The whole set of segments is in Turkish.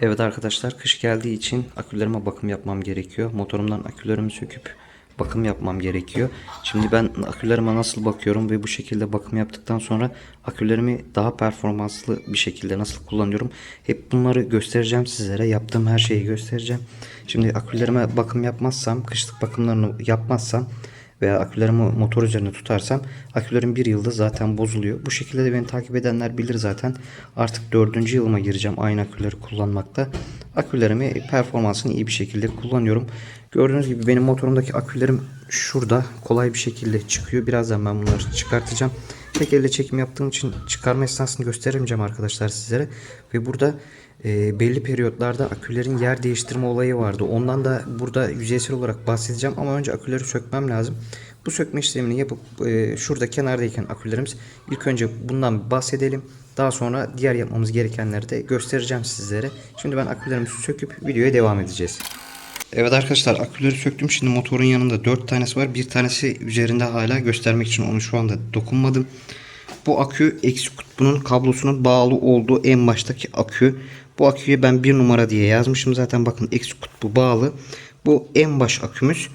Evet arkadaşlar kış geldiği için akülerime bakım yapmam gerekiyor. Motorumdan akülerimi söküp bakım yapmam gerekiyor. Şimdi ben akülerime nasıl bakıyorum ve bu şekilde bakım yaptıktan sonra akülerimi daha performanslı bir şekilde nasıl kullanıyorum. Hep bunları göstereceğim sizlere. Yaptığım her şeyi göstereceğim. Şimdi akülerime bakım yapmazsam, kışlık bakımlarını yapmazsam veya akülerimi motor üzerine tutarsam akülerim bir yılda zaten bozuluyor. Bu şekilde de beni takip edenler bilir zaten. Artık dördüncü yılıma gireceğim aynı aküleri kullanmakta. Akülerimi performansını iyi bir şekilde kullanıyorum. Gördüğünüz gibi benim motorumdaki akülerim şurada kolay bir şekilde çıkıyor. Birazdan ben bunları çıkartacağım. Tek elle çekim yaptığım için çıkarma esnasını gösteremeyeceğim arkadaşlar sizlere. Ve burada e, belli periyotlarda akülerin yer değiştirme olayı vardı. Ondan da burada yüzeysel olarak bahsedeceğim ama önce aküleri sökmem lazım. Bu sökme işlemini yapıp e, şurada kenardayken akülerimiz ilk önce bundan bahsedelim. Daha sonra diğer yapmamız gerekenleri de göstereceğim sizlere. Şimdi ben akülerimizi söküp videoya devam edeceğiz. Evet arkadaşlar aküleri söktüm. Şimdi motorun yanında 4 tanesi var. Bir tanesi üzerinde hala göstermek için onu şu anda dokunmadım. Bu akü eksi kutbunun kablosunun bağlı olduğu en baştaki akü. Bu aküye ben bir numara diye yazmışım. Zaten bakın eksi kutbu bağlı. Bu en baş akümüz.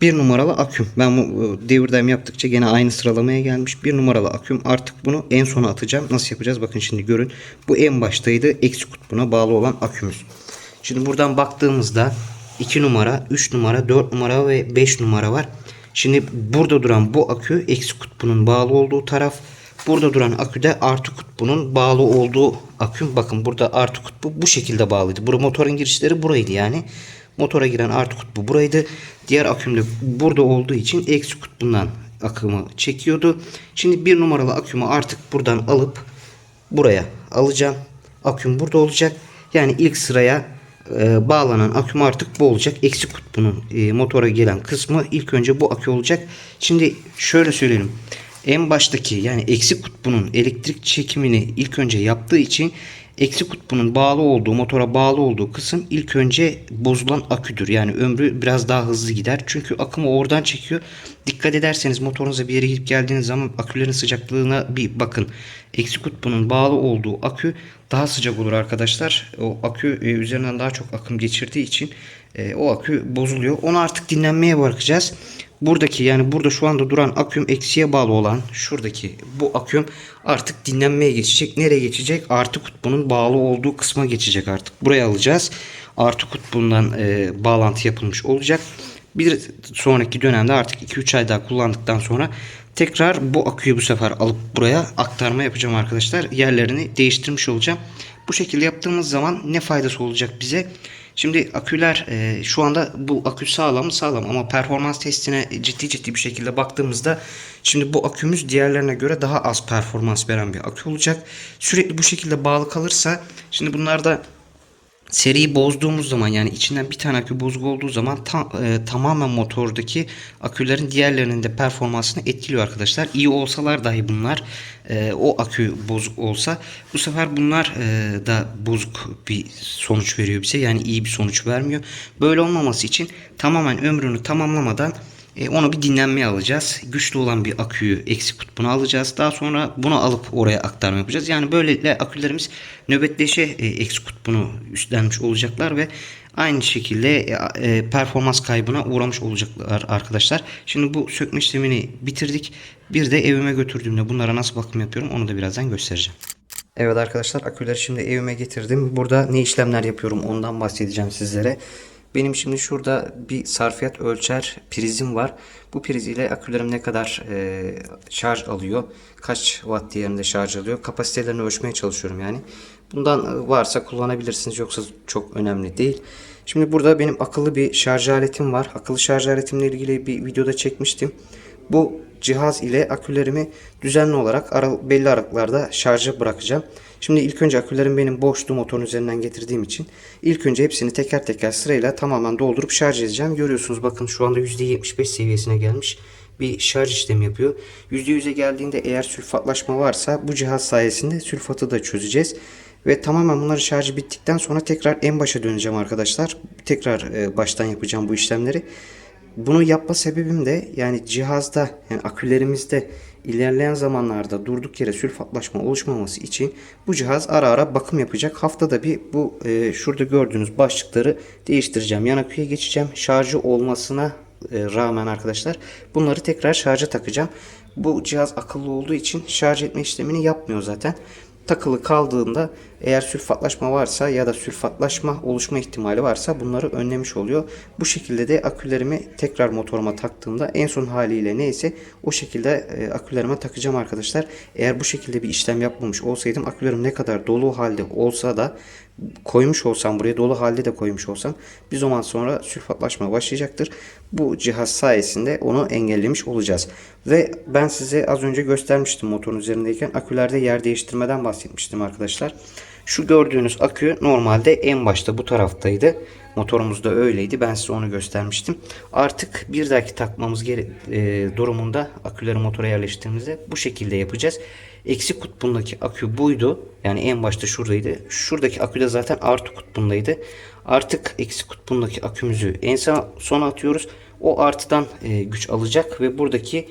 Bir numaralı aküm. Ben bu devirden yaptıkça gene aynı sıralamaya gelmiş. Bir numaralı aküm. Artık bunu en sona atacağım. Nasıl yapacağız? Bakın şimdi görün. Bu en baştaydı. Eksi kutbuna bağlı olan akümüz. Şimdi buradan baktığımızda 2 numara, 3 numara, 4 numara ve 5 numara var. Şimdi burada duran bu akü eksi kutbunun bağlı olduğu taraf. Burada duran akü de artı kutbunun bağlı olduğu aküm. Bakın burada artı kutbu bu şekilde bağlıydı. Burada motorun girişleri buraydı yani. Motora giren artı kutbu buraydı. Diğer aküm de burada olduğu için eksi kutbundan akımı çekiyordu. Şimdi bir numaralı akümü artık buradan alıp buraya alacağım. Aküm burada olacak. Yani ilk sıraya e, bağlanan aküm artık bu olacak. Eksi kutbunun e, motora gelen kısmı ilk önce bu akü olacak. Şimdi şöyle söyleyelim. En baştaki yani eksi kutbunun elektrik çekimini ilk önce yaptığı için eksi kutbunun bağlı olduğu motora bağlı olduğu kısım ilk önce bozulan aküdür. Yani ömrü biraz daha hızlı gider. Çünkü akımı oradan çekiyor. Dikkat ederseniz motorunuza bir yere gidip geldiğiniz zaman akülerin sıcaklığına bir bakın. Eksi kutbunun bağlı olduğu akü daha sıcak olur arkadaşlar. O akü e, üzerinden daha çok akım geçirdiği için e, o akü bozuluyor. Onu artık dinlenmeye bırakacağız. Buradaki yani burada şu anda duran aküm eksiye bağlı olan şuradaki bu aküm artık dinlenmeye geçecek. Nereye geçecek? Artı kutbunun bağlı olduğu kısma geçecek artık. Buraya alacağız. Artı kutbundan e, bağlantı yapılmış olacak. Bir sonraki dönemde artık 2-3 ay daha kullandıktan sonra tekrar bu aküyü bu sefer alıp buraya aktarma yapacağım arkadaşlar. Yerlerini değiştirmiş olacağım. Bu şekilde yaptığımız zaman ne faydası olacak bize? Şimdi aküler e, şu anda bu akü sağlam sağlam ama performans testine ciddi ciddi bir şekilde baktığımızda şimdi bu akümüz diğerlerine göre daha az performans veren bir akü olacak. Sürekli bu şekilde bağlı kalırsa şimdi bunlarda seriyi bozduğumuz zaman yani içinden bir tane akü bozuk olduğu zaman ta, e, tamamen motordaki akülerin diğerlerinin de performansını etkiliyor arkadaşlar. İyi olsalar dahi bunlar e, o akü bozuk olsa bu sefer bunlar e, da bozuk bir sonuç veriyor bize. Yani iyi bir sonuç vermiyor. Böyle olmaması için tamamen ömrünü tamamlamadan e, onu bir dinlenmeye alacağız. Güçlü olan bir aküyü eksik kutbuna alacağız. Daha sonra bunu alıp oraya aktarma yapacağız. Yani böylelikle akülerimiz nöbetleşe e, eksik kutbunu üstlenmiş olacaklar ve aynı şekilde e, e, performans kaybına uğramış olacaklar arkadaşlar. Şimdi bu sökme işlemini bitirdik. Bir de evime götürdüğümde bunlara nasıl bakım yapıyorum onu da birazdan göstereceğim. Evet arkadaşlar aküleri şimdi evime getirdim. Burada ne işlemler yapıyorum ondan bahsedeceğim sizlere. Benim şimdi şurada bir sarfiyat ölçer prizim var. Bu priz ile akülerim ne kadar e, şarj alıyor, kaç watt değerinde şarj alıyor, kapasitelerini ölçmeye çalışıyorum yani. Bundan varsa kullanabilirsiniz yoksa çok önemli değil. Şimdi burada benim akıllı bir şarj aletim var. Akıllı şarj aletimle ilgili bir videoda çekmiştim. Bu cihaz ile akülerimi düzenli olarak ara, belli aralıklarda şarja bırakacağım. Şimdi ilk önce akülerim benim boştu motorun üzerinden getirdiğim için ilk önce hepsini teker teker sırayla tamamen doldurup şarj edeceğim. Görüyorsunuz bakın şu anda %75 seviyesine gelmiş bir şarj işlemi yapıyor. %100'e geldiğinde eğer sülfatlaşma varsa bu cihaz sayesinde sülfatı da çözeceğiz. Ve tamamen bunların şarjı bittikten sonra tekrar en başa döneceğim arkadaşlar. Tekrar e, baştan yapacağım bu işlemleri. Bunu yapma sebebim de yani cihazda yani akülerimizde ilerleyen zamanlarda durduk yere sülfatlaşma oluşmaması için bu cihaz ara ara bakım yapacak. Haftada bir bu e, şurada gördüğünüz başlıkları değiştireceğim. Yan aküye geçeceğim. Şarjı olmasına e, rağmen arkadaşlar bunları tekrar şarja takacağım. Bu cihaz akıllı olduğu için şarj etme işlemini yapmıyor zaten takılı kaldığında eğer sülfatlaşma varsa ya da sülfatlaşma oluşma ihtimali varsa bunları önlemiş oluyor. Bu şekilde de akülerimi tekrar motoruma taktığımda en son haliyle neyse o şekilde e, akülerime takacağım arkadaşlar. Eğer bu şekilde bir işlem yapmamış olsaydım akülerim ne kadar dolu halde olsa da koymuş olsam buraya dolu halde de koymuş olsam bir zaman sonra sülfatlaşma başlayacaktır. Bu cihaz sayesinde onu engellemiş olacağız. Ve ben size az önce göstermiştim motorun üzerindeyken akülerde yer değiştirmeden bahsetmiştim arkadaşlar. Şu gördüğünüz akü normalde en başta bu taraftaydı. Motorumuzda öyleydi. Ben size onu göstermiştim. Artık bir dahaki takmamız gere- e, durumunda aküleri motora yerleştirdiğimizde bu şekilde yapacağız. Eksi kutbundaki akü buydu. Yani en başta şuradaydı. Şuradaki akü de zaten artı kutbundaydı. Artık eksi kutbundaki akümüzü en sona atıyoruz. O artıdan e, güç alacak ve buradaki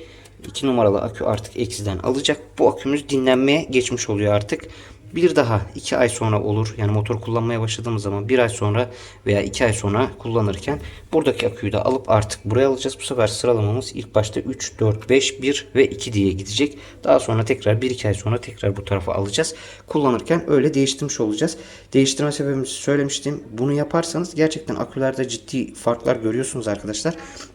2 numaralı akü artık eksiden alacak. Bu akümüz dinlenmeye geçmiş oluyor artık. Bir daha 2 ay sonra olur. Yani motor kullanmaya başladığımız zaman 1 ay sonra veya 2 ay sonra kullanırken buradaki aküyü de alıp artık buraya alacağız. Bu sefer sıralamamız ilk başta 3, 4, 5, 1 ve 2 diye gidecek. Daha sonra tekrar 1-2 ay sonra tekrar bu tarafa alacağız. Kullanırken öyle değiştirmiş olacağız. Değiştirme sebebimizi söylemiştim. Bunu yaparsanız gerçekten akülerde ciddi farklar görüyorsunuz arkadaşlar.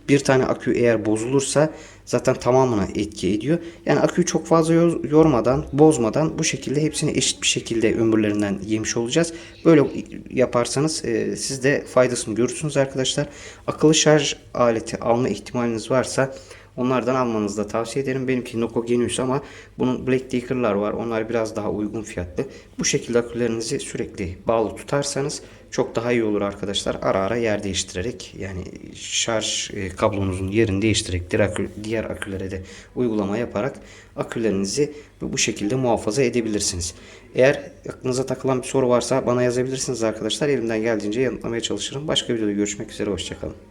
Bir tane akü eğer bozulursa zaten tamamına etki ediyor. Yani aküyü çok fazla yor- yormadan, bozmadan bu şekilde hepsini eşit bir şekilde ömürlerinden yemiş olacağız. Böyle yaparsanız e, siz de faydasını görürsünüz arkadaşlar. Akıllı şarj aleti alma ihtimaliniz varsa Onlardan almanızı da tavsiye ederim. Benimki Noco Genius ama bunun Black Deaker'lar var. Onlar biraz daha uygun fiyatlı. Bu şekilde akülerinizi sürekli bağlı tutarsanız çok daha iyi olur arkadaşlar. Ara ara yer değiştirerek yani şarj e, kablonuzun yerini değiştirerek diğer, akü, diğer akülere de uygulama yaparak akülerinizi bu şekilde muhafaza edebilirsiniz. Eğer aklınıza takılan bir soru varsa bana yazabilirsiniz arkadaşlar. Elimden geldiğince yanıtlamaya çalışırım. Başka videoda görüşmek üzere. Hoşçakalın.